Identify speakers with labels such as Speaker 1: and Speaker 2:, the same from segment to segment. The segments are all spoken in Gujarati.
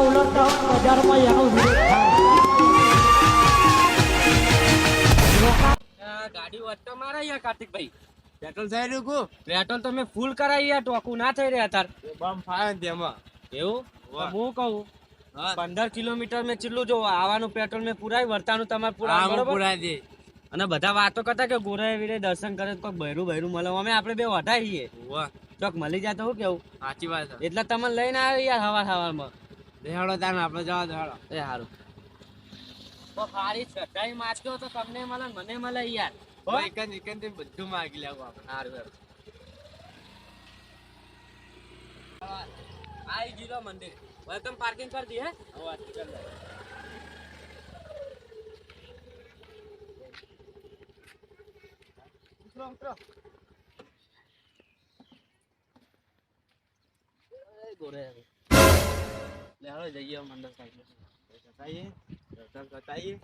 Speaker 1: નોમના સિક્કા ઉલટતા હોય ને બજારમાં એનો વિરોધ થાય
Speaker 2: ગાડી વટ્ટા મારા યાર કાર્તિકભાઈ
Speaker 3: પેટ્રોલ થઈ રહ્યું કુ?
Speaker 2: પેટ્રોલ તો મેં ફૂલ કરાવી યાર ટોકું ના થઈ રહ્યા તાર.
Speaker 3: બમ ફાયર તેમાં.
Speaker 2: એવું? હું કહું પંદર કિલોમીટર મેં ચેટલું જો આવવાનું પેટ્રોલ મેં પુરાય વર્તાનું તમારે
Speaker 3: હા
Speaker 2: પુરા
Speaker 3: હું
Speaker 2: બરોબર?
Speaker 3: પુરાઈ દે.
Speaker 2: અને બધા વાતો કરતા કે ગોરા વીરે દર્શન કરે તો કોઈ બૈરું બૈરું મળે. અમે આપણે બે
Speaker 3: વધારીએ.
Speaker 2: ચોક મળી જાય તો શું કેવું?
Speaker 3: સાચી વાત
Speaker 2: એટલે તમે લઈને આવ્યો યાર હવાર હવારમાં.
Speaker 3: દેહાડો તાર આપણે જવા દેહાડો
Speaker 2: એ સારું તો તમને મળે મને મળે યાર. હો?
Speaker 3: બધું માગી લેવું આપણે.
Speaker 2: સારું આઈ જીરો મંદિર. વેલકમ પાર્કિંગ કરી દી હે? કરી. ઉતરો, ઉતરો. ગોરે હવે. લે હાલો જઈએ મંદિર
Speaker 3: બતાઈએ દર્શન બતાઈએ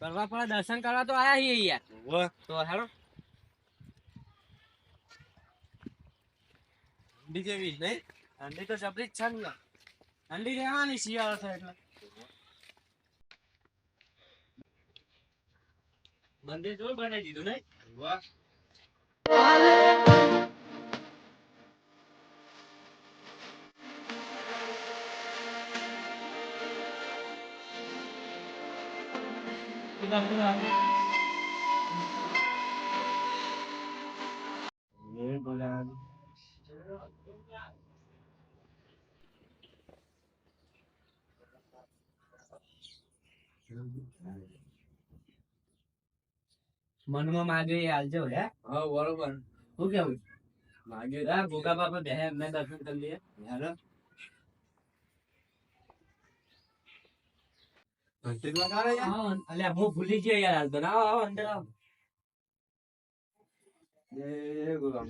Speaker 2: કરવા પડે દર્શન કરવા તો આયા છીએ યાર તો હેડો
Speaker 3: ઠંડી જેવી નહીં?
Speaker 2: ઠંડી તો જબરી જ છે ને ઠંડી રહેવાની શિયાળો છે એટલે. મંદિર જોર બનાવી દીધું નહીં?
Speaker 3: વાહ
Speaker 2: મનમાં માગે એ હાલજો હે?
Speaker 3: હા બરોબર.
Speaker 2: શું કેવું?
Speaker 3: માગે.
Speaker 2: રા ભૂકા બાપા બે એમને દર્શન કરી લઈએ.
Speaker 3: હેલો. ઘંટી લગાડે યાર.
Speaker 2: અલ્યા હું ભૂલી ગયો યાર હાલ તો. ના આવો આવો અંદર આવો.
Speaker 3: એ ગુલામ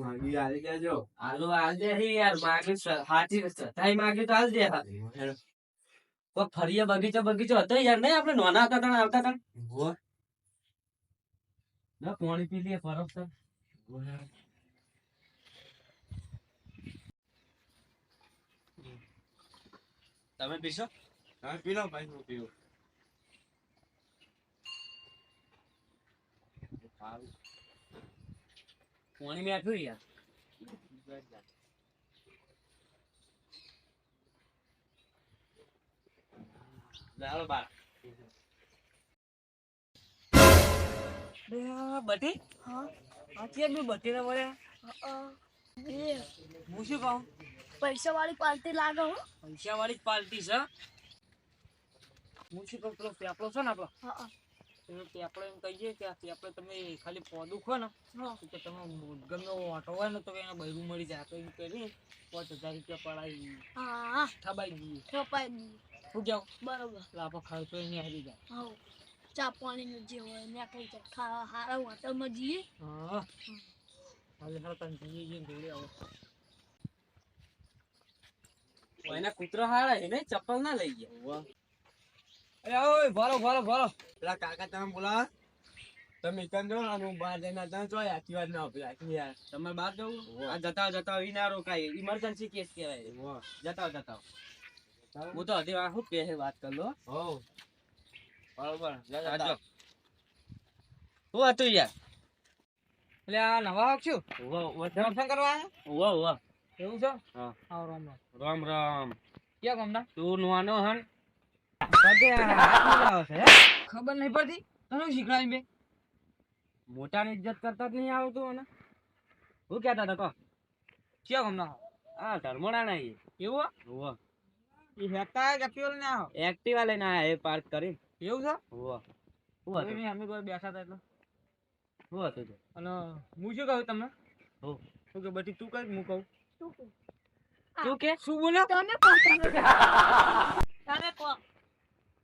Speaker 3: માગી આવી જાજો.
Speaker 2: હાલો હાલ દે યાર માગે હાચી સતાઈ માગે તો હાલ દે કોઈ ફરીએ બગીચો બગીચો હતો યાર નહીં? આપણે નાના હતા તને આવતા
Speaker 3: વાહ
Speaker 2: ના પાણી પી લઈએ ફરક તો તમે પીશો
Speaker 3: હા પી લો ભાઈ હું પીવું
Speaker 2: પાણી મેં આપ્યું યાર બાર આ બટી
Speaker 4: હા
Speaker 2: અત્યારે બટી ને મળ્યા હું શું કહું
Speaker 4: પૈસા વાળી પાર્ટી લાગે હો.
Speaker 2: પૈસા વાળી પાલટી પાર્ટી છે. હું શું કહું પેલો પેપડો છે ને આપણો? પેપડો એમ કહીએ કે આ પેપડો તમે ખાલી પોદું ખો ને તો તમે ગમે ઓટો હોય ને તો એને બૈરું મળી જાય. તો એમ કરી પાંચ હજાર રૂપિયા પડાવી
Speaker 4: હા.
Speaker 2: થબાઈ દઈએ
Speaker 4: થપાઈ દી
Speaker 2: શું કેવું
Speaker 4: બરોબર.
Speaker 2: લાભો ખર્ચો એની હારી જાય.
Speaker 4: હા ચા પાણી જે હોય ને કઈ ખાવા હારા હોટલમાં જઈએ.
Speaker 2: હા. હાલે હાલ તને જઈએ જઈએ જોડે આવો. એના કૂતરો હારા એને ચપ્પલ ના લઈ ગયા. અરે ઓય ભરો ભરો ભરો.
Speaker 3: પેલા કાકા તમે બોલાવો તમે એકન જો હું બહાર જઈને તમે જો આખી વાત ના આપી યાર
Speaker 2: તમારે બહાર જવું. આ જતા જતા ઈ રોકાય. ઇમરજન્સી કેસ કહેવાય. જતા જતા. હું તો હજી શું કહે વાત કર લો.
Speaker 3: હો બરોબર. જા, જા,
Speaker 2: શું હતું યાર?
Speaker 5: એટલે આ નવા આવશું દર્શન કરવા?
Speaker 2: વાહ વાહ
Speaker 5: એવું છે?
Speaker 2: હા.
Speaker 5: આવો રામ રામ.
Speaker 2: રામ રામ.
Speaker 5: ક્યાં ગામના?
Speaker 2: તું નવાનો હન?
Speaker 5: હે? ખબર નહીં પડતી? તને શીખડાવી મેં
Speaker 2: મોટાની ઇજ્જત કરતા જ નહીં આવતું અને? હું કહેતા હતા કહો.
Speaker 5: ક્યાં ગામના હા?
Speaker 2: આ ધર્મોડા ના.
Speaker 5: એવું હે? એ હેતા પેલો આવો?
Speaker 2: એક્ટિવા લઈને આયા એ પાર્ક કરી.
Speaker 5: એવું છે?
Speaker 2: હોવે.
Speaker 5: કોઈ
Speaker 2: હતું.
Speaker 5: અમે બેઠા હતા એટલે.
Speaker 2: હતું તે?
Speaker 5: અને હું શું કહું તમને?
Speaker 2: હો.
Speaker 5: શું કે બધી તું કઈ હું કહું?
Speaker 4: શું
Speaker 2: કે?
Speaker 5: શું બોલ્યો?
Speaker 4: તમે કહો તમે કહો.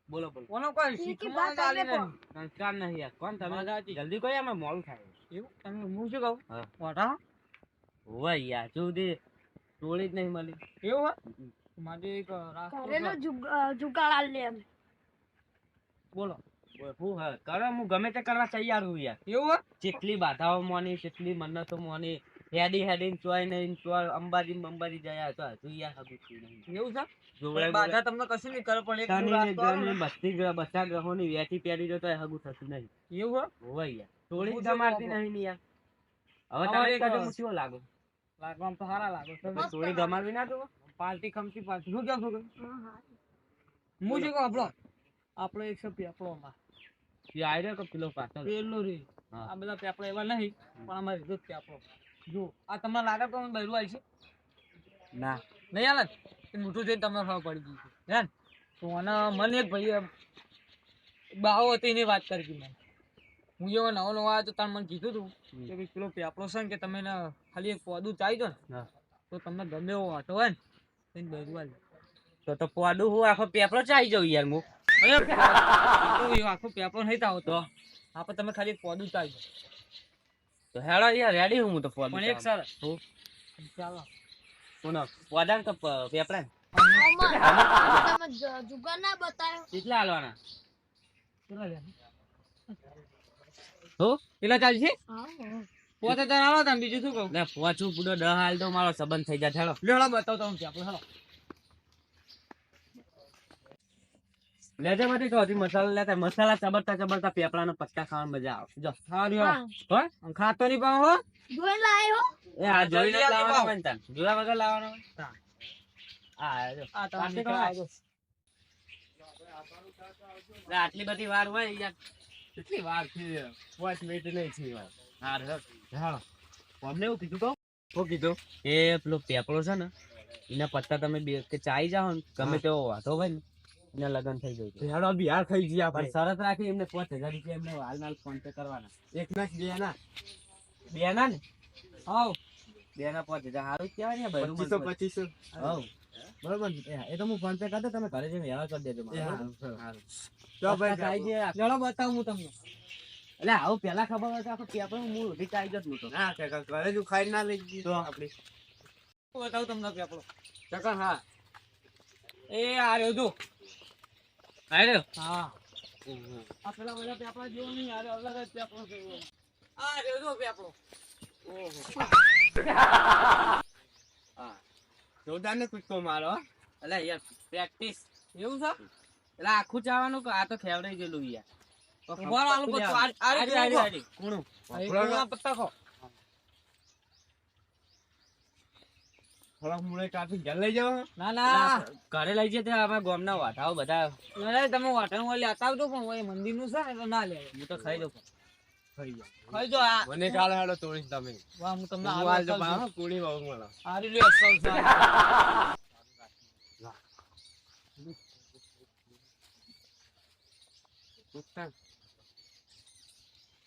Speaker 2: બોલો બોલો.
Speaker 5: કોનો કોઈ
Speaker 4: કે તમે
Speaker 5: ચાલી. નહીં.
Speaker 2: સંસ્કાર નહીં યાર. કોણ તમે? જલ્દી કોઈ અમે મોડું થાય.
Speaker 5: એવું? તમે હું શું કહું? વાટા
Speaker 2: હોવે યાર સુધી ટોળી જ નહીં મળી.
Speaker 5: એવું હે મારે એક
Speaker 4: અ, જુગાડ આલ લે એમ.
Speaker 5: બોલો.
Speaker 2: હું કરો? હું ગમે તે કરવા તૈયાર હું યાર.
Speaker 5: એવું
Speaker 2: જેટલી બાધાઓ મોની જેટલી મન્નતો મોની હેડી હેડી ચોય નહીં ચોય અંબાજી અંબાજી જયા તો હજુ યાર હગું
Speaker 5: એવું છે?
Speaker 2: જોડે
Speaker 5: બાધા તમને કશું નહીં કરો પણ એક
Speaker 2: શનિ ને
Speaker 5: આવે
Speaker 2: ગ્રહ ને
Speaker 5: ને.
Speaker 2: બધી ગ્રહ ગ્રહોની વેચી પહેરી જો તોય હગું થતું નહીં.
Speaker 5: એવું હે?
Speaker 2: હોવે યાર. થોડી જ મારતી નહીં ને યાર. હવે
Speaker 5: અમારે
Speaker 2: તમે મુસીઓ લાગો?
Speaker 5: લાગવામાં તો હારા લાગો.
Speaker 2: તમે થોડી ગમાવી ના દો
Speaker 5: પાર્ટી ખમતી પાલટી. શું કહો છો
Speaker 4: હા,
Speaker 5: જે કહું આપણો? આપણો એક છે પેપડોમાં
Speaker 2: એ આયરો કે પેલો પાછળ?
Speaker 5: પેલો રે. આ બધા પેપડા એવા નહીં પણ અમારે રીતો જ પેપડો જો આ તમને લાગે તો બૈરું આવી છે
Speaker 2: ના.
Speaker 5: નહીં આલે? મોટું થઈને તમને ખબર પડી ગઈ હે ને? તો આના મને એક ભાઈ બાવ હતી એની વાત કરી હતી મને. હું જેવો નવો નવો આવ્યો તો તાર મને કીધું હતું કે ભાઈ પેલો પેપડો છે ને કે તમે ખાલી એક પોદું ચાઈ દો ને તો તમને ગમે એવો વાટો હોય ને તો એને બૈરું આવી
Speaker 2: તો તો પોદું હું આખો પેપરો ચાઈ જાઉં યાર હું.
Speaker 5: પેપડો આખો પેપડો નહીં થાવ તો? આપણે તમે ખાલી એક પોદું ચાઈ દો.
Speaker 2: તો હેડો યાર રેડી હું તો ફોન
Speaker 5: પણ એક સર
Speaker 2: હું?
Speaker 5: ચાલો.
Speaker 2: કોનો? પોડા તો પ- પેપરા ને?
Speaker 4: તમે જુગાર ના બતાવ્યો
Speaker 2: કેટલા હાલવાના?
Speaker 5: કેટલા લે
Speaker 2: હો
Speaker 5: કેટલા ચાલશે. પોતે તો આવો તમે બીજું શું કહું?
Speaker 2: ના પોચું પૂડો દહ હાલ તો મારો સંબંધ થઈ જાય. હેડો.
Speaker 5: લેવડા બતાવતો હું આપણે હાલો
Speaker 2: લેજે બધી તો હજી મસાલા લેતા મસાલા ચબરતા ચબરતા પેપરાના પત્તા ખાવાની મજા આવે જો
Speaker 5: સારું
Speaker 4: હો.
Speaker 5: ખાતો નહીં પાવ હો?
Speaker 4: જોઈ લાયો.
Speaker 2: એ આ જોઈને જ લાવવાનો.
Speaker 5: આવો.
Speaker 2: તન ને જોયા વગર લાવવાનો આ જો.
Speaker 5: આ
Speaker 2: આટલી બધી વાર હોય યાર.
Speaker 3: કેટલી વાર છે પાંચ મિનિટ નહીં છે વાર.
Speaker 2: હા
Speaker 3: હા.
Speaker 2: અમને એવું કીધું કહું
Speaker 3: શું કીધું?
Speaker 2: એ પેલો પેપડો છે ને એના પત્તા તમે બે કે ચાઈ જાઓ ને ગમે તેવો વાતો હોય ને એના લગ્ન થઈ છે.
Speaker 3: હેડો બિહાર થઈ ગયા. ભાઈ
Speaker 2: શરત રાખી એમને પાંચ હજાર રૂપિયા એમને હાલ નાલ ફોન પે કરવાના.
Speaker 3: એક ના બે ના.
Speaker 2: બે ના ને?
Speaker 5: હાવ.
Speaker 2: બે ના પાંચ હજાર. સારું કહેવાય ને ભાઈ
Speaker 3: પચીસો પચીસો.
Speaker 2: હવ. બરોબર એ- તો હું ફોન પે કરતો તમે ઘરે જઈને વ્યવહાર કરી દેજો.
Speaker 3: તો ભાઈ.
Speaker 2: જે-
Speaker 5: લેવડો બતાવું હું તમને.
Speaker 2: એટલે આવું પેલા ખબર હોય તો આખો પેપર હું ઉધી ચાઈ જત હું તો
Speaker 3: ના કાકા ઘરે જ ખાઈ ના લઈ જઈએ તો? આપણે.
Speaker 5: બતાવું તમને પેપર.
Speaker 3: કાકા હા.
Speaker 5: એ આ રહ્યો જો.
Speaker 2: આયરો?
Speaker 5: હા. આ પેલા બધા પેપડા જેવો નહીં આ અલગ જ પેપડો છે આ જો પેપડો
Speaker 2: હા.
Speaker 3: જોરદાર ને કૂદકો મારો અલા
Speaker 2: એટલે યાર પ્રેક્ટિસ
Speaker 5: એવું છે?
Speaker 2: એટલે આખું ચાવાનું કે આ તો ખેવડાઈ ગયેલું યાર. ખબર
Speaker 5: પત્તું. આ- આ રીતે
Speaker 2: આરી,
Speaker 5: ઊભો.
Speaker 2: આરી, કૂણું.
Speaker 5: પત્તા ખો.
Speaker 3: થોડાક મૂળે કાપી ઘેર લઈ જાઓ.
Speaker 5: ના ના.
Speaker 2: ઘરે લઈ જઈએ અમારા ગામના વાઢાઓ બધા.
Speaker 5: ના, તમે વાટણ લેતા આવજો પણ ઓય મંદિરનું છે ને તો ના લે
Speaker 2: હું તો ખાઈ લઉં
Speaker 3: થઈ
Speaker 5: ખાઈ જો
Speaker 3: મને કાલે હેડો તોડી તમે.
Speaker 5: વાહ હું તમને
Speaker 3: મળે
Speaker 5: આરી લ્યો અસલ છે.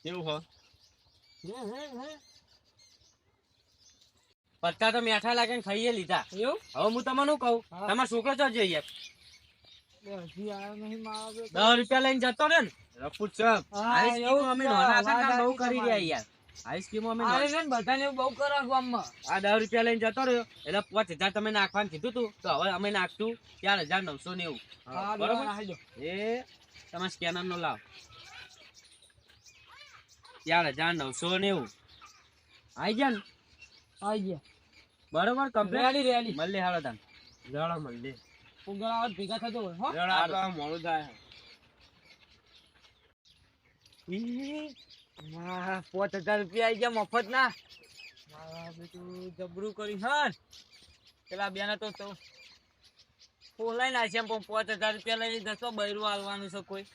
Speaker 3: કેવું હો.
Speaker 2: પત્તા તો મેઠા લાગે ને ખાઈએ લીધા.
Speaker 5: એવું?
Speaker 2: હવે હું તમને શું કહું. તમારો છોકરો ચો જઈએ
Speaker 5: બે હજી આયો નહીં મારો બેટો.
Speaker 2: દસ રૂપિયા લઈને જતો રે ને?
Speaker 3: રફુ ચપ
Speaker 5: હા,
Speaker 2: આવી સ્કીમો
Speaker 5: એવું?
Speaker 2: અમે નાના હતા બહુ કરી રહ્યા યાર. આવી અમે
Speaker 5: આરે
Speaker 2: નાના-
Speaker 5: છે ને બધાને બહુ કરે ગામમાં
Speaker 2: આ દસ રૂપિયા લઈને જતો રહ્યો. એટલે પાંચ હજાર તમે નાખવાનું કીધું તું. તો હવે અમે નાખશું ચાર હજાર નવસો નેવું.
Speaker 5: હા,
Speaker 2: બરોબર. એ તમે સ્કેનર નો લાવ. ચાર હજાર નવસો નેવું. આઈ ગયા ને?
Speaker 5: આઈ ગયા.
Speaker 2: બરોબર કમ્પ્લીટ
Speaker 5: રેડી રેડી
Speaker 2: મળીએ હાલો તાન.
Speaker 3: જડો મળીએ
Speaker 5: ઉગડાવટ ભેગા થતો હો.
Speaker 3: જડો તો મોળું થાય.
Speaker 5: વાહ, પાંચ હજાર રૂપિયા આઈ ગયા મફત ના મારા બેટું જબરું કરી હન. પેલા બેને તો તો. ફોલાઈ ના છે પણ પાંચ હજાર રૂપિયા લઈ દસો બૈરું હાલવાનું છે કોઈ.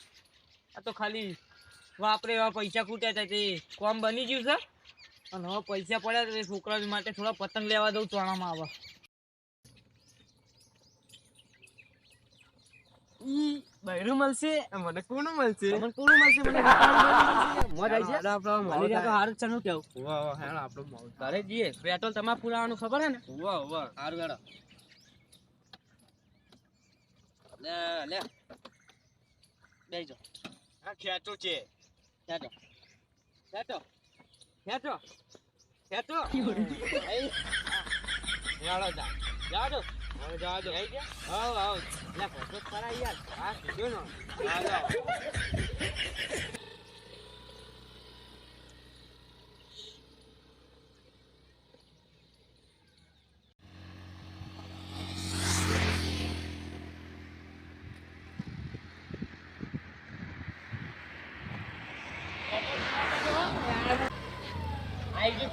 Speaker 5: આ તો ખાલી વાપરે એવા પૈસા ખૂટ્યા હતા તે. કોમ બની ગયું છે? અને હવે પૈસા પડ્યા તો છોકરા માટે થોડા પતંગ લેવા દઉં ચોણામાં આવે. ઈ બૈરું મળશે.
Speaker 3: મને કોનું મળશે?
Speaker 2: તમને કોનું મળશે? મને મોજ આવી
Speaker 3: આપણો
Speaker 2: તો હારું કેવું?
Speaker 3: આપણો
Speaker 2: પેટ્રોલ તમારે પુરાવાનું ખબર હે ને?
Speaker 3: વાહ ઉવા.
Speaker 2: હારું લે લે.
Speaker 3: આ છે.
Speaker 2: ખેંચો ખેંચો ખેંચો અહીં.
Speaker 3: હેડો જા.
Speaker 2: છો.
Speaker 3: હવે જવા દો.
Speaker 2: હાવ, હાવ. લે, ભોગવત ખરા યાર. હા, કીધું ને.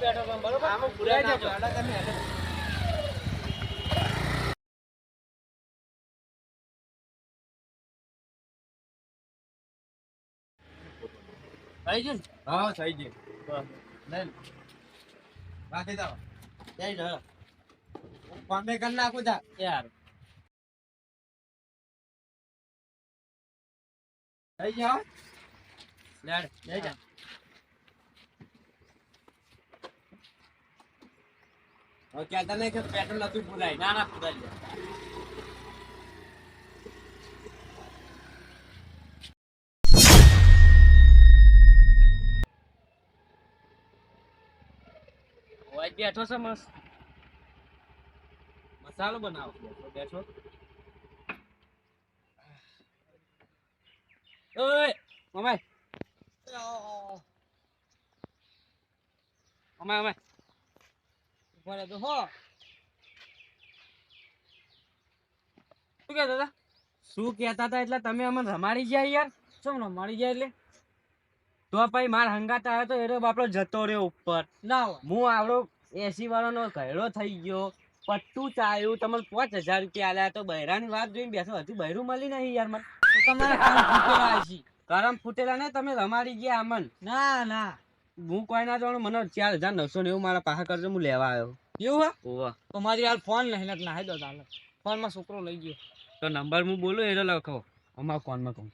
Speaker 3: જાઓ, જાઓ.
Speaker 2: આઈ ગયું પેટ્રોલ પંપ બરોબર આમાં પૂરા નાખો. થઈ ગયું ને?
Speaker 3: હા થઈ ગયું લઈ લો. રાખી દો
Speaker 2: જય ઢળ.
Speaker 3: કોમે કરી નાખું તા
Speaker 2: યાર
Speaker 3: થઈ ગયા હો?
Speaker 2: લેડ જય જા
Speaker 3: હવે કહેતા નહીં કે પેટ્રોલ નતું પુરાય
Speaker 2: ના ના પૂરા લે વાઈ બેઠો છે મસ્ત મસાલો બનાવો બેઠો ઓય મમાઈ મમાઈ મમાઈ
Speaker 5: ઊભા રહેજો હો. શું કહેતા હતા?
Speaker 2: શું કહેતા હતા એટલે તમે અમને રમાડી ગયા યાર?
Speaker 5: ને મારી જાય એટલે?
Speaker 2: તો પછી માર હંગાત આવ્યો તો એનો બાપડો જતો રહ્યો ઉપર.
Speaker 5: ના
Speaker 2: હું આવડો એસી વાળાનો ઘયડો થઈ ગયો. પટ્ટું ચાયું તમને પાંચ હજાર રૂપિયા આલ્યા તો બૈરાની વાત જોઈને બેસો. હજુ બૈરું મળી નહીં યાર મને.
Speaker 5: તો તમારે
Speaker 2: કરમ ફૂટેલા ને તમે રમાડી ગયા અમન.
Speaker 5: ના ના.
Speaker 2: હું કોઈ ના જાણું મને ચાર હજાર નવસો નેવું મારા પાસે કરજો હું લેવા આવ્યો.
Speaker 5: એવું હા?
Speaker 2: ઓવા
Speaker 5: તો મારી હાલ ફોન નહીં એટલે નાહી દો તાલે ફોનમાં છોકરો લઈ ગયો.
Speaker 2: તો નંબર હું બોલું એનો લખો. અમારા ફોનમાં કહું.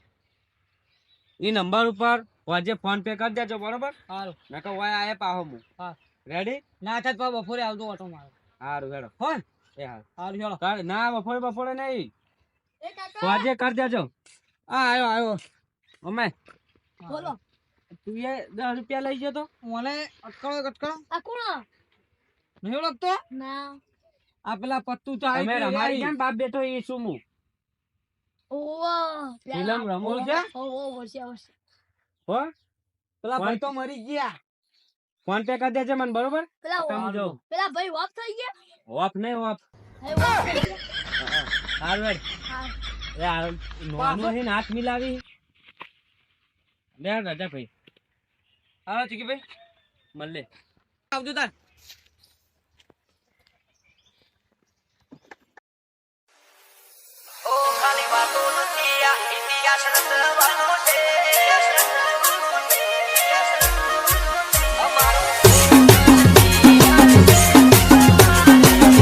Speaker 2: એ નંબર ઉપર આજે ફોન પે કરી દેજો બરોબર?
Speaker 5: સારું
Speaker 2: મેં કહું વાય આયે પાહો હું.
Speaker 5: હા.
Speaker 2: રેડી
Speaker 5: ના થાય તો બફોરે આવજો ઓટો મારો.
Speaker 2: સારું હેડો.
Speaker 5: ફોન?
Speaker 2: એ હારું
Speaker 5: સારું ચાલો
Speaker 2: ના બફોરે બફોરે નહીં.
Speaker 4: એ કાકા.
Speaker 2: આજે કરી દેજો. આ આવ્યો આવ્યો અમે.
Speaker 4: બોલો.
Speaker 2: તું એ દસ રૂપિયા લઈ ગયો તો.
Speaker 5: મને અટકળો અટકળો
Speaker 4: આ કોણ
Speaker 5: નહીં ઓળખતો
Speaker 4: ના.
Speaker 5: આ પેલા પત્તું તો આવી
Speaker 2: રમાડી. કેમ બાપ બેટો એ શું હું
Speaker 4: ઓવા
Speaker 2: ફિલ્મ રમો છે?
Speaker 4: ઓ ઓ વર્ષે વર્ષે.
Speaker 2: હો?
Speaker 5: પેલા ભાઈ તો મરી ગયા.
Speaker 2: ફોન પે કરી દેજે મને બરોબર?
Speaker 4: પેલા
Speaker 2: સમજો
Speaker 4: પેલા ભાઈ વાપ થઈ ગયા?
Speaker 2: ઓફ નહીં ઓફ
Speaker 4: ગયા.
Speaker 2: હારું હેડ.
Speaker 4: હા.
Speaker 2: એ આ નોનું હે ને હાથ મિલાવી. લે રાજા ભાઈ. હા ચીકી ભાઈ મળે
Speaker 5: આવજો તાર.